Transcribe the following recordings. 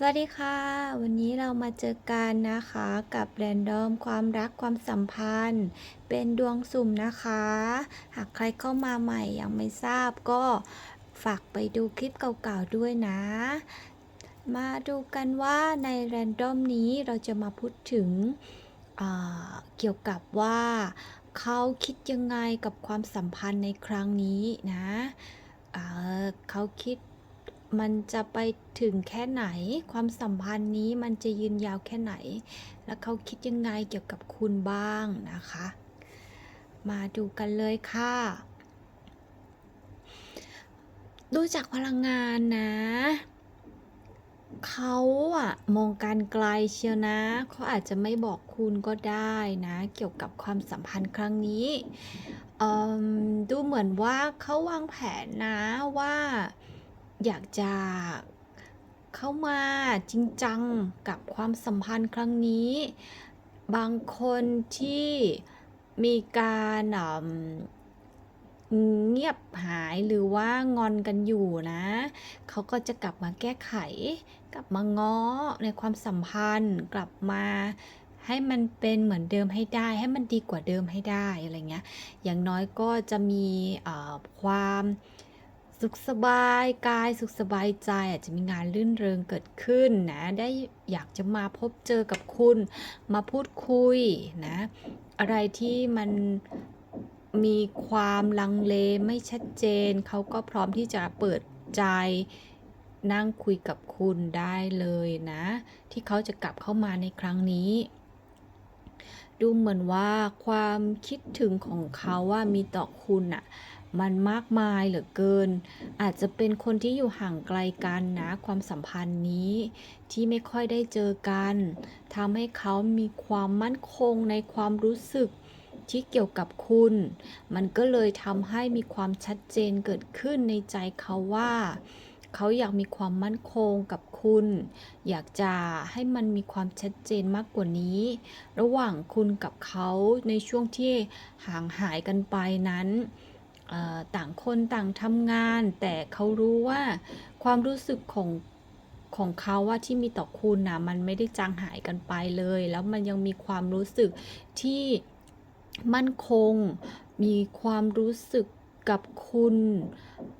สวัสดีค่ะ วันนี้เรามาเจอกันนะคะกับแรนดอมความรักความสัมพันธ์ เป็นดวงสุ่มนะคะ หากใครเข้ามาใหม่ยังไม่ทราบก็ฝากไปดูคลิปเก่าๆด้วยนะ มาดูกันว่าในแรนดอมนี้เราจะมาพูดถึงเกี่ยวกับว่าเขาคิดยังไงกับความสัมพันธ์ในครั้งนี้นะเขาคิด มันจะไปถึงแค่ไหน ความสัมพันธ์นี้มันจะยืนยาวแค่ไหน แล้วเขาคิดยังไงเกี่ยวกับคุณบ้างนะคะ มาดูกันเลยค่ะ ดูจากพลังงานนะเขาอะมองการไกลเชียวนะเขาอาจจะไม่บอกคุณก็ได้นะ เกี่ยวกับความสัมพันธ์ครั้งนี้ดูเหมือนว่าเขาวางแผนนะว่า อยากจะเข้ามาจริงจังกับความสัมพันธ์ครั้งนี้ บางคนที่มีการเงียบหายหรือว่างอนกันอยู่นะ เขาก็จะกลับมาแก้ไข กลับมาง้อในความสัมพันธ์ กลับมาให้มันเป็นเหมือนเดิมให้ได้ ให้มันดีกว่าเดิมให้ได้อะไรเงี้ย อย่างน้อยก็จะมีความ สุขสบายกายสุขสบายใจอาจจะมีงานลื่นเริงเกิดขึ้นนะ ได้อยากจะมาพบเจอกับคุณ มาพูดคุยนะ อะไรที่มันมีความลังเลไม่ชัดเจน เขาก็พร้อมที่จะเปิดใจนั่งคุยกับคุณได้เลยนะ ที่เขาจะกลับเข้ามาในครั้งนี้ ดูเหมือนว่าความคิดถึงของเขาว่ามีต่อคุณอะ มันมากมายเหลือเกิน อาจจะเป็นคนที่อยู่ห่างไกลกันนะความสัมพันธ์นี้ ที่ไม่ค่อยได้เจอกันทำให้เขามีความมั่นคงในความรู้สึกที่เกี่ยวกับคุณ มันก็เลยทำให้มีความชัดเจนเกิดขึ้นในใจเขาว่า เขาอยากมีความมั่นคงกับคุณ อยากจะให้มันมีความชัดเจนมากกว่านี้ ระหว่างคุณกับเขาในช่วงที่ห่างหายกันไปนั้น ต่างคนต่างทำงาน แต่เขารู้ว่าความรู้สึกของของเขาว่าที่มีต่อคุณนะมันไม่ได้จางหายกันไปเลย แล้วมันยังมีความรู้สึกที่มั่นคง มีความรู้สึกกับคุณ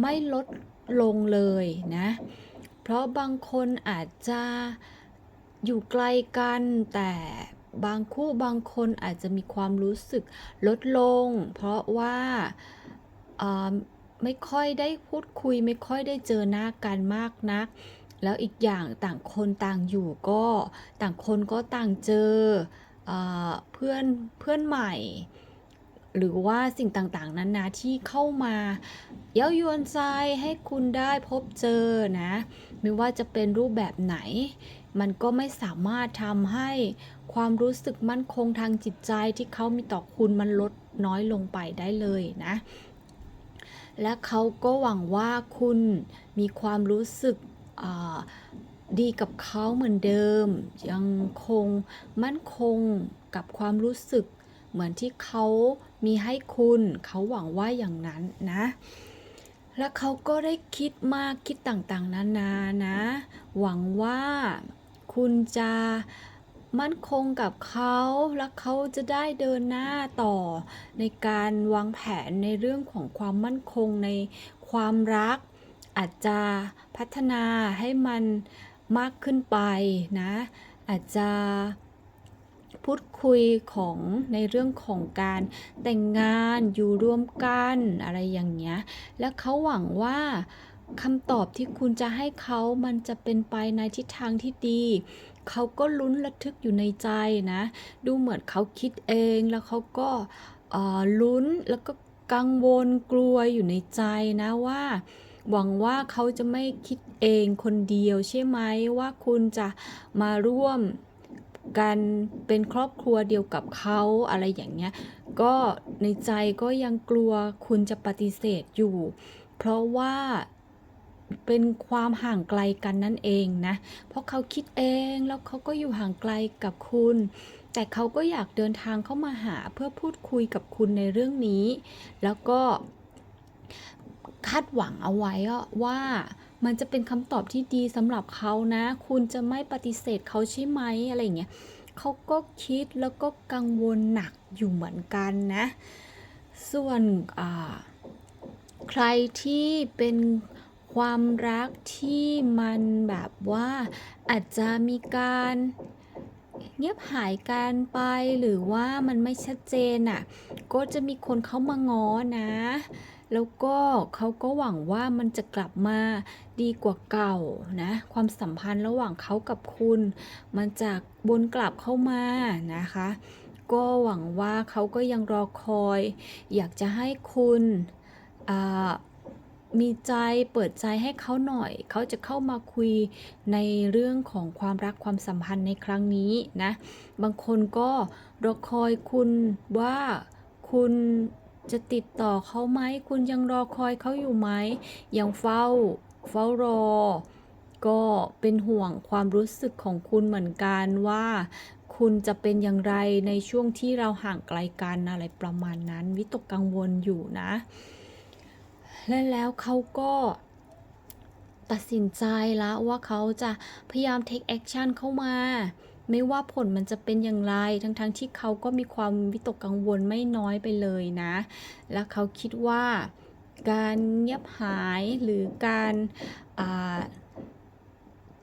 ไม่ลดลงเลยนะ เพราะบางคนอาจจะอยู่ไกลกันแต่บางคู่บางคนอาจจะมีความรู้สึกลดลง เพราะว่า ไม่ค่อยได้พูดคุย ไม่ค่อยได้เจอหน้ากันมากนัก แล้วอีกอย่างต่างคนต่างอยู่ก็ต่างคนก็ต่างเจอเออเพื่อนเพื่อนใหม่ หรือว่าสิ่งต่างๆ นั้นนะที่เข้ามาเย้ายวนใจให้คุณได้พบเจอนะ ไม่ว่าจะเป็นรูปแบบไหน มันก็ไม่สามารถทำให้ความรู้สึกมั่นคงทางจิตใจที่เขามีต่อคุณมันลดน้อยลงไปได้เลยนะ และเขาก็หวังว่าคุณมีความรู้สึกดีกับเขาเหมือนเดิม ยังคงมั่นคงกับความรู้สึก เหมือนที่เขามีให้คุณ เขาหวังว่าอย่างนั้นนะ และเขาก็ได้คิดมากคิดต่างๆ นานานะ หวังว่าคุณจะ มั่นคงกับเขาและเขาจะได้เดินหน้าต่อ ในการวางแผนในเรื่องของความมั่นคงในความรัก อาจจะพัฒนาให้มันมากขึ้นไปนะ อาจจะพูดคุยของในเรื่องของการแต่งงานอยู่ร่วมกันอะไรอย่างเงี้ย และเขาหวังว่าคำตอบที่คุณจะให้เขามันจะเป็นไปในทิศทางที่ดี เขาก็ลุ้นระทึกอยู่ในใจนะ ดูเหมือนเขาคิดเองแล้วเขาก็ลุ้นแล้วก็กังวลกลัวอยู่ในใจนะว่า หวังว่าเขาจะไม่คิดเองคนเดียวใช่ไหมว่าคุณจะมาร่วมกันเป็นครอบครัวเดียวกับเขาอะไรอย่างเงี้ย ก็ในใจก็ยังกลัวคุณจะปฏิเสธอยู่ เพราะว่า เป็นความห่างไกลกันนั่นเองนะ เพราะเขาคิดเองแล้วเขาก็อยู่ห่างไกลกับคุณ แต่เขาก็อยากเดินทางเข้ามาหาเพื่อพูดคุยกับคุณในเรื่องนี้ แล้วก็คาดหวังเอาไว้ว่ามันจะเป็นคำตอบที่ดีสำหรับเขานะ คุณจะไม่ปฏิเสธเขาใช่ไหมอะไรอย่างเงี้ยเขาก็คิดแล้วก็กังวลหนักอยู่เหมือนกันนะ ส่วนใครที่เป็น ความรักที่มันแบบว่าอาจจะมีการเงียบหายกันไปหรือว่ามันไม่ชัดเจนอะ ก็จะมีคนเข้ามาง้อนะ แล้วก็เขาก็หวังว่ามันจะกลับมาดีกว่าเก่านะ ความสัมพันธ์ระหว่างเขากับคุณ มันจะบนกลับเข้ามานะคะ ก็หวังว่าเขาก็ยังรอคอย อยากจะให้คุณอ่า มีใจเปิดใจให้เขาหน่อย เขาจะเข้ามาคุยในเรื่องของความรักความสัมพันธ์ในครั้งนี้นะ บางคนก็รอคอยคุณว่าคุณจะติดต่อเขาไหม คุณยังรอคอยเขาอยู่ไหม ยังเฝ้า เฝ้ารอ ก็เป็นห่วงความรู้สึกของคุณเหมือนกันว่าคุณจะเป็นอย่างไรในช่วงที่เราห่างไกลกันอะไรประมาณนั้น วิตกกังวลอยู่นะ และแล้วเขาก็ตัดสินใจแล้วว่าเขาจะพยายาม take action เข้ามา ไม่ว่าผลมันจะเป็นอย่างไร ทั้งๆทที่เขาก็มีความวิตกกังวลไม่น้อยไปเลยนะ และเขาคิดว่าการเงียบหายหรือการา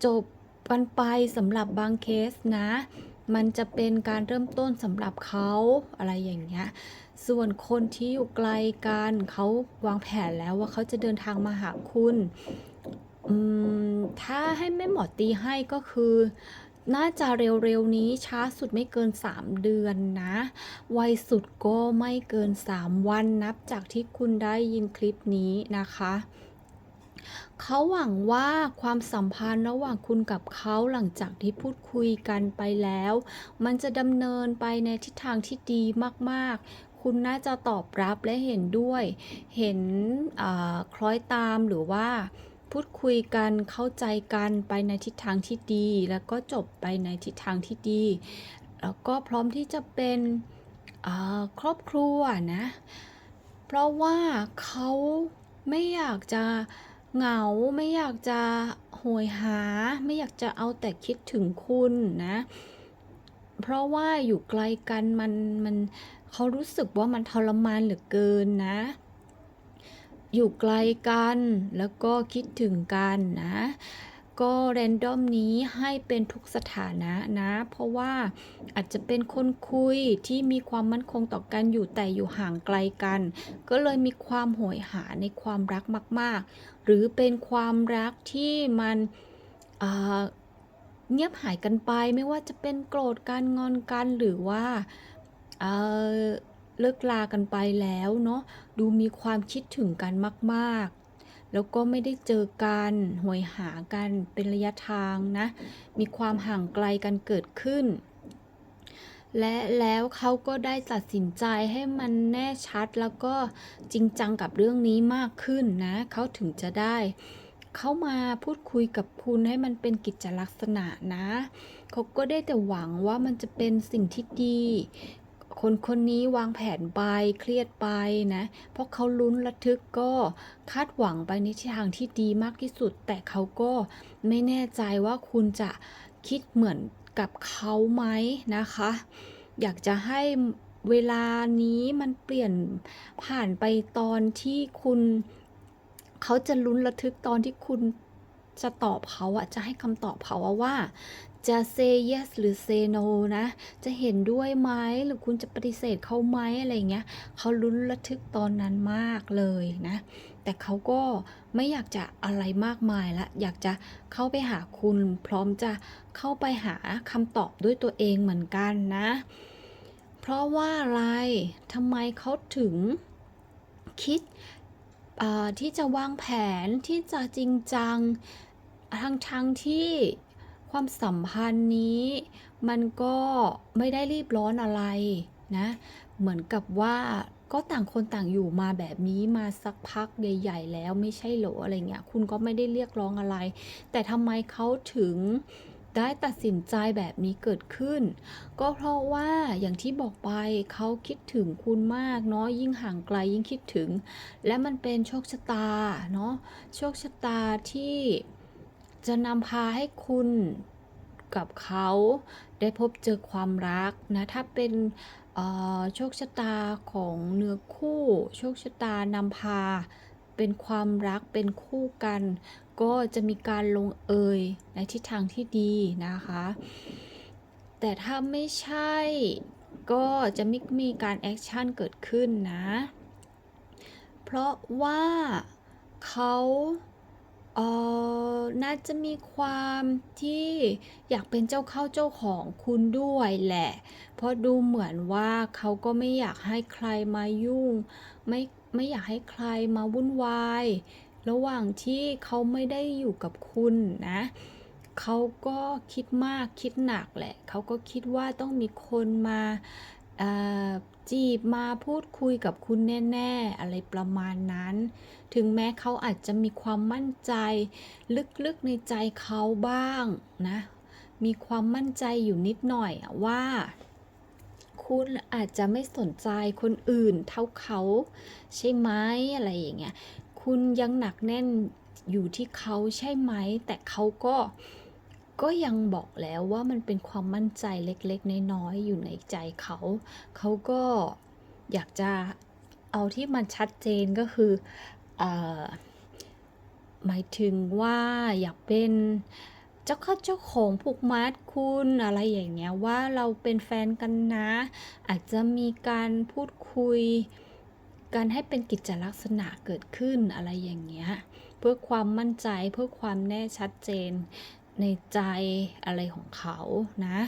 จบกันไปสำหรับบางเคสนะ มันจะเป็นการเริ่มต้นสำหรับเขาอะไรอย่างเงี้ย ส่วนคนที่อยู่ไกลกันเขาวางแผนแล้วว่าเขาจะเดินทางมาหาคุณถ้าให้แม่หมอตีให้ก็คือ น่าจะเร็วๆนี้ช้าสุดไม่เกิน 3 เดือนนะ ไวสุดก็ไม่เกิน 3 วันนับจากที่คุณได้ยินคลิปนี้นะคะเขาหวังว่าความสัมพันธ์ระหว่างคุณกับเขาหลังจากที่พูดคุยกันไปแล้ว มันจะดำเนินไปในทิศทางที่ดีมากๆ คุณน่าจะตอบรับและเห็นด้วย เห็นคล้อยตามหรือว่าพูดคุยกันเข้าใจกันไปในทิศทางที่ดี แล้วก็จบไปในทิศทางที่ดี แล้วก็พร้อมที่จะเป็นครอบครัวนะ เพราะว่าเขาไม่อยากจะเหงาไม่อยากจะโหยหา ไม่อยากจะเอาแต่คิดถึงคุณนะ เพราะว่าอยู่ไกลกันมันมันเขารู้สึกว่ามันทรมานเหลือเกินนะ อยู่ไกลกันแล้วก็คิดถึงกันนะก็แรนดอมนี้ให้เป็นทุกสถานะนะ เพราะว่าอาจจะเป็นคนคุยที่มีความมั่นคงต่อกันอยู่แต่อยู่ห่างไกลกัน ก็เลยมีความโหยหาในความรักมาก ๆ หรือเป็นความรักที่มันอ เงียบหายกันไปไม่ว่าจะเป็นโกรธกันงอนกันหรือว่าเเลิกลากันไปแล้วเนาะดูมีความคิดถึงกันมาก ๆ แล้วก็ไม่ได้เจอกันห่วยหากันเป็นระยะทางนะ มีความห่างไกลกันเกิดขึ้น และแล้วเขาก็ได้ตัดสินใจให้มันแน่ชัดแล้วก็จริงจังกับเรื่องนี้มากขึ้นนะเขาถึงจะได้ เข้ามาพูดคุยกับคุณให้มันเป็นกิจลักษณะนะ เขาก็ได้แต่หวังว่ามันจะเป็นสิ่งที่ดี คนคนนี้วางแผนไปเครียดไปนะ เพราะเขาลุ้นระทึกก็คาดหวังไปในทิศทางที่ดีมากที่สุด แต่เขาก็ไม่แน่ใจว่าคุณจะคิดเหมือนกับเขาไหมนะคะ อยากจะให้เวลานี้มันเปลี่ยนผ่านไปตอนที่คุณ เขาจะลุ้นระทึกตอนที่คุณจะตอบเขาอะจะให้คำตอบเขาว่า จะ say yes หรือ say no นะ จะเห็นด้วยไหมหรือคุณจะปฏิเสธเขาไหมอะไรเงี้ยเขาลุ้นระทึกตอนนั้นมากเลยนะ แต่เขาก็ไม่อยากจะอะไรมากมายละ อยากจะเข้าไปหาคุณ พร้อมจะเข้าไปหาคำตอบด้วยตัวเองเหมือนกันนะ เพราะว่าอะไรทำไมเขาถึงคิด ที่จะวางแผนที่จะจริงจังทั้งทั้งที่ความสัมพันธ์นี้ มันก็ไม่ได้รีบร้อนอะไรนะ เหมือนกับว่าก็ต่างคนต่างอยู่มาแบบนี้มาสักพักใหญ่ ๆ แล้วไม่ใช่หรออะไรเงี้ยคุณก็ไม่ได้เรียกร้องอะไร แต่ทำไมเขาถึง ได้ตัดสินใจแบบนี้เกิดขึ้น ก็เพราะว่าอย่างที่บอกไปเขาคิดถึงคุณมากเนาะยิ่งห่างไกลยิ่งคิดถึง และมันเป็นโชคชะตาเนาะโชคชะตาที่จะนำพาให้คุณกับเขาได้พบเจอความรักนะถ้าเป็นโชคชะตาของเนื้อคู่ โชคชะตานำพาเป็นความรักเป็นคู่กัน ก็จะมีการลงเอยในทิศทางที่ดีนะคะ แต่ถ้าไม่ใช่ก็จะไม่มีการแอคชั่นเกิดขึ้นนะ เพราะว่าเขาเออน่าจะมีความที่อยากเป็นเจ้าเข้าเจ้าของคุณด้วยแหละ เพราะดูเหมือนว่าเขาก็ไม่อยากให้ใครมายุ่ง ไม่ไม่อยากให้ใครมาวุ่นวาย ระหว่างที่เขาไม่ได้อยู่กับคุณนะเขาก็คิดมากคิดหนักแหละ เขาก็คิดว่าต้องมีคนมาจีบมาพูดคุยกับคุณแน่ ๆ อะไรประมาณนั้น ถึงแม้เขาอาจจะมีความมั่นใจ ลึกๆในใจเขาบ้างนะ มีความมั่นใจอยู่นิดหน่อยว่า คุณอาจจะไม่สนใจคนอื่นเท่าเขาใช่ไหมอะไรอย่างเงี้ย คุณยังหนักแน่นอยู่ที่เขาใช่ไหม แต่เขาก็ก็ยังบอกแล้วว่ามันเป็นความมั่นใจเล็กๆ น้อยๆ อยู่ในใจเขา เขาก็อยากจะเอาที่มันชัดเจนก็คืออหมายถึงว่าอยากเป็นเจ้าข้าเจ้าของผูกมัดคุณอะไรอย่างเงี้ยว่าเราเป็นแฟนกันนะ อาจจะมีการพูดคุย การให้เป็นกิจลักษณะเกิดขึ้นอะไรอย่างเงี้ย เพื่อความมั่นใจเพื่อความแน่ชัดเจนในใจอะไรของเขานะ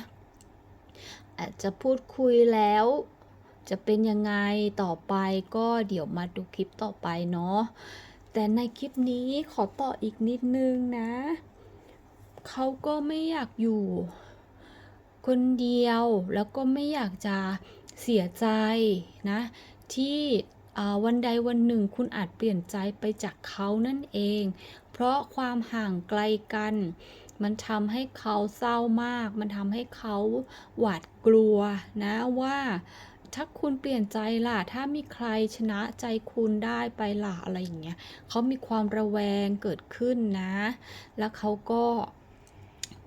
อาจจะพูดคุยแล้วจะเป็นยังไงต่อไปก็เดี๋ยวมาดูคลิปต่อไปเนาะแต่ในคลิปนี้ขอต่ออีกนิดนึงนะ เขาก็ไม่อยากอยู่ คนเดียวแล้วก็ไม่อยากจะเสียใจนะ ที่ วันใดวันหนึ่งคุณอาจเปลี่ยนใจไปจากเขานั่นเอง เพราะความห่างไกลกัน มันทำให้เขาเศร้ามาก มันทำให้เขาหวาดกลัวนะว่าถ้าคุณเปลี่ยนใจล่ะ ถ้ามีใครชนะใจคุณได้ไปล่ะอะไรอย่างเงี้ยเขามีความระแวงเกิดขึ้นนะ แล้วเขาก็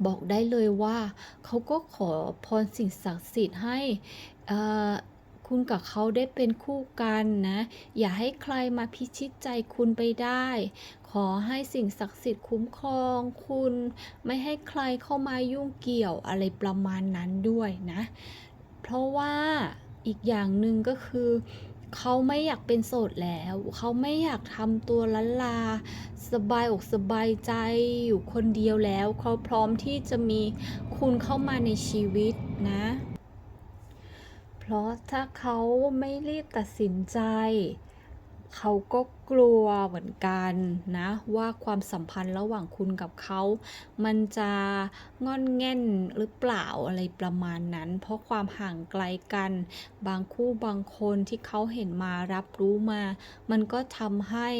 บอกได้เลยว่า เขาก็ขอพรสิ่งศักดิ์สิทธิ์ให้อ่อ คุณกับเขาได้เป็นคู่กันนะ อย่าให้ใครมาพิชิตใจคุณไปได้ ขอให้สิ่งศักดิ์สิทธิ์คุ้มครองคุณ ไม่ให้ใครเข้ามายุ่งเกี่ยวอะไรประมาณนั้นด้วยนะ เพราะว่าอีกอย่างหนึ่งก็คือเขาไม่อยากเป็นโสดแล้ว เขาไม่อยากทำตัวละลา สบายอกสบายใจอยู่คนเดียวแล้ว เขาพร้อมที่จะมีคุณเข้ามาในชีวิตนะ ราะถ้าเขาไม่รีบตัดสินใจ เขาก็กลัวเหมือนกันนะ ว่าความสัมพันธ์ระหว่างคุณกับเขา มันจะงอนแง่นหรือเปล่าอะไรประมาณนั้น เพราะความห่างไกลกัน บางคู่บางคนที่เขาเห็นมารับรู้มา มันก็ทำให้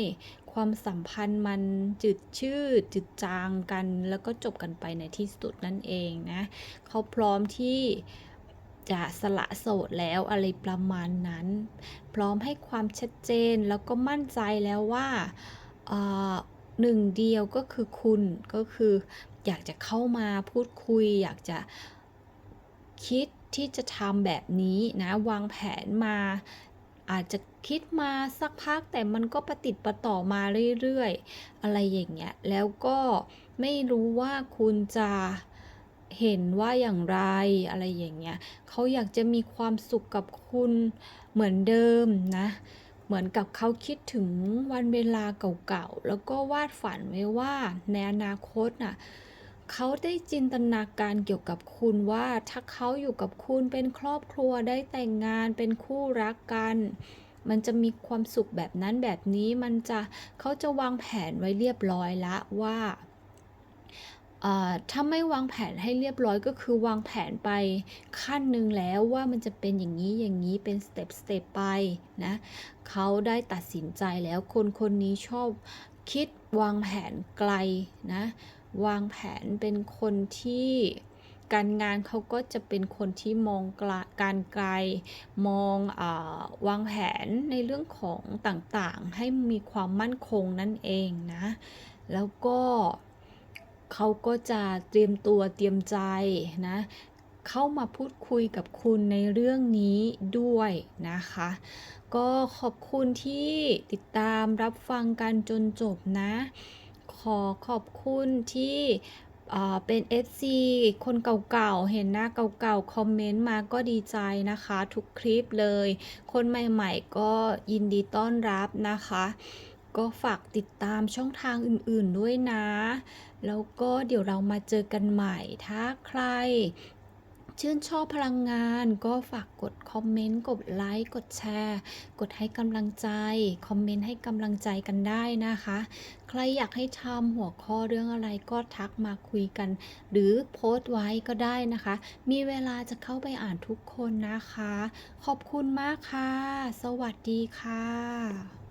ความสัมพันธ์มันจืดชืดจืดจางกัน แล้วก็จบกันไปในที่สุดนั่นเองนะ เขาพร้อมที่ จะสละโสดแล้วอะไรประมาณนั้น พร้อมให้ความชัดเจนแล้วก็มั่นใจแล้วว่าหนึ่งเดียวก็คือคุณก็คืออยากจะเข้ามาพูดคุย อยากจะคิดที่จะทำแบบนี้นะวางแผนมาอาจจะคิดมาสักพักแต่มันก็ประติดประต่อมาเรื่อยๆ อะไรอย่างเงี้ยแล้วก็ไม่รู้ว่าคุณจะ เห็นว่าอย่างไรอะไรอย่างเงี้ยเขาอยากจะมีความสุขกับคุณเหมือนเดิมนะ เหมือนกับเขาคิดถึงวันเวลาเก่าๆ แล้วก็วาดฝันไว้ว่าในอนาคตน่ะเขาได้จินตนาการเกี่ยวกับคุณว่าถ้าเขาอยู่กับคุณเป็นครอบครัวได้แต่งงานเป็นคู่รักกัน มันจะมีความสุขแบบนั้นแบบนี้มันจะเขาจะวางแผนไว้เรียบร้อยละว่า ถ้าไม่วางแผนให้เรียบร้อยก็คือวางแผนไปขั้นหนึ่งแล้วว่ามันจะเป็นอย่างนี้อย่างนี้เป็นสเต็ปสเต็ปไปนะเขาได้ตัดสินใจแล้วคนคนนี้ชอบคิดวางแผนไกลนะวางแผนเป็นคนที่การงานเขาก็จะเป็นคนที่มองการไกล มองออวางแผนในเรื่องของต่างๆ ให้มีความมั่นคงนั่นเองนะ แล้วก็ เขาก็จะเตรียมตัวเตรียมใจนะเข้ามาพูดคุยกับคุณในเรื่องนี้ด้วยนะคะ ก็ขอบคุณที่ติดตามรับฟังกันจนจบนะ ขอขอบคุณที่เอ่อเป็น FC คนเก่าๆ เห็นหน้าเก่าๆ คอมเมนต์มาก็ดีใจนะคะ ทุกคลิปเลย คนใหม่ๆ ก็ยินดีต้อนรับนะคะ ก็ฝากติดตามช่องทางอื่นๆด้วยนะ แล้วก็เดี๋ยวเรามาเจอกันใหม่ ถ้าใครชื่นชอบพลังงานก็ฝากกดคอมเมนต์กดไลค์กดแชร์ กดให้กำลังใจ คอมเมนต์ให้กำลังใจกันได้นะคะ ใครอยากให้ทำหัวข้อเรื่องอะไรก็ทักมาคุยกัน หรือโพสต์ไว้ก็ได้นะคะ มีเวลาจะเข้าไปอ่านทุกคนนะคะ ขอบคุณมากค่ะ สวัสดีค่ะ